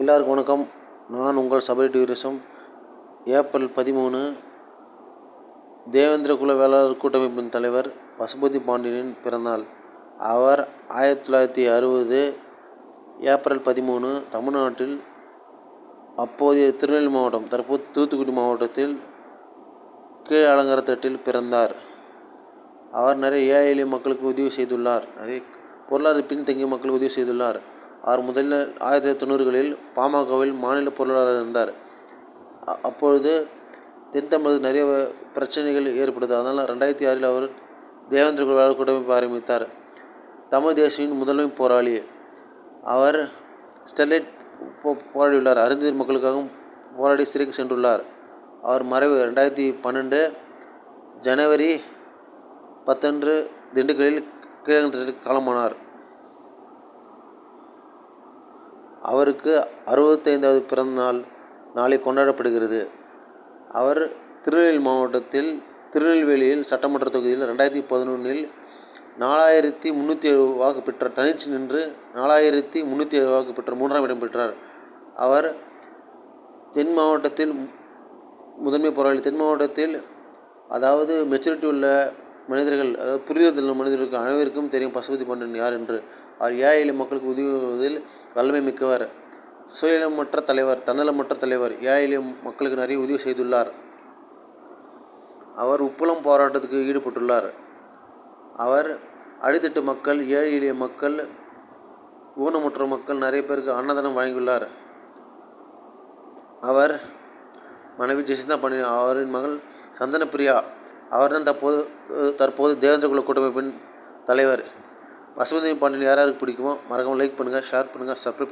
எல்லாருக்கும் வணக்கம். நான் உங்கள் சபரி டூரிசம். ஏப்ரல் பதிமூணு தேவேந்திர குல வேளாளர் கூட்டமைப்பின் தலைவர் பசுபதி பாண்டியனின் பிறந்தநாள். அவர் ஆயிரத்தி தொள்ளாயிரத்தி அறுபது ஏப்ரல் பதிமூணு தமிழ்நாட்டில் அப்போதைய திருநெல்வேலி மாவட்டம் தற்போது தூத்துக்குடி மாவட்டத்தில் கீழ் அலங்காரத்தட்டில் பிறந்தார். அவர் நிறைய ஏழை எளிய மக்களுக்கு உதவி செய்துள்ளார். நிறைய பொருளாதார பின்தங்கிய மக்களுக்கு உதவி செய்துள்ளார். அவர் முதலில் ஆயிரத்தி தொள்ளாயிரத்தி தொண்ணூறுகளில் பாமகவில் மாநில பொருளாளராக இருந்தார். அப்பொழுது தென் தமிழகத்தில் நிறைய பிரச்சனைகள் ஏற்படுது அதனால் ரெண்டாயிரத்தி ஆறில் அவர் தேவேந்திர குல கூட்டமைப்பு ஆரம்பித்தார். தமிழ் தேசியின் முதன்மை போராளி. அவர் ஸ்டெர்லைட் போ போராடியுள்ளார். அருந்தீர் மக்களுக்காகவும் போராடி சிறைக்கு சென்றுள்ளார். அவர் மறைவு ரெண்டாயிரத்தி பன்னெண்டு ஜனவரி பத்தன்று திண்டுக்கல்லில் கீழகத்தில் காலமானார். அவருக்கு அறுபத்தைந்தாவது பிறந்தநாள் நாளை கொண்டாடப்படுகிறது. அவர் திருநெல்வேலி மாவட்டத்தில் திருநெல்வேலியில் சட்டமன்ற தொகுதியில் ரெண்டாயிரத்தி பதினொன்றில் நாலாயிரத்தி முந்நூற்றி ஏழு வாக்கு பெற்றார் தனிச்சு நின்று நாலாயிரத்தி முந்நூற்றி ஏழு வாக்கு பெற்றார் மூன்றாம் இடம் பெற்றார். அவர் தென் மாவட்டத்தில் மு- முதன்மை போராளி தென் மாவட்டத்தில் அதாவது மெச்சூரிட்டி உள்ள மனிதர்கள் அதாவது புரிதல் உள்ள மனிதர்களுக்கு அனைவருக்கும் தெரியும் பசுபதி பண்டன் யார் என்று. அவர் ஏழை எளிய மக்களுக்கு உதவுவதில் வல்லமை மிக்கவர். சுயநலமற்ற தலைவர் தன்னலமற்ற தலைவர் ஏழை எளிய மக்களுக்கு நிறைய உதவி செய்துள்ளார். அவர் உப்புளம் போராட்டத்துக்கு ஈடுபட்டுள்ளார். அவர் அடித்தட்டு மக்கள் ஏழை எளிய மக்கள் ஊனமுற்ற மக்கள் நிறைய பேருக்கு அன்னதானம் வழங்கியுள்ளார். அவர் மனைவி ஜெசிந்தா பண்ணி அவரின் மகள் சந்தனப்பிரியா அவர்தான் தற்போது தற்போது தேவேந்திர குல கூட்டமைப்பின் தலைவர். பசுபதி பாண்டியன் யார் யாருக்கு பிடிக்குமோ மறக்காமல் லைக் பண்ணுங்கள் ஷேர் பண்ணுங்கள் சப்ஸ்கிரைப்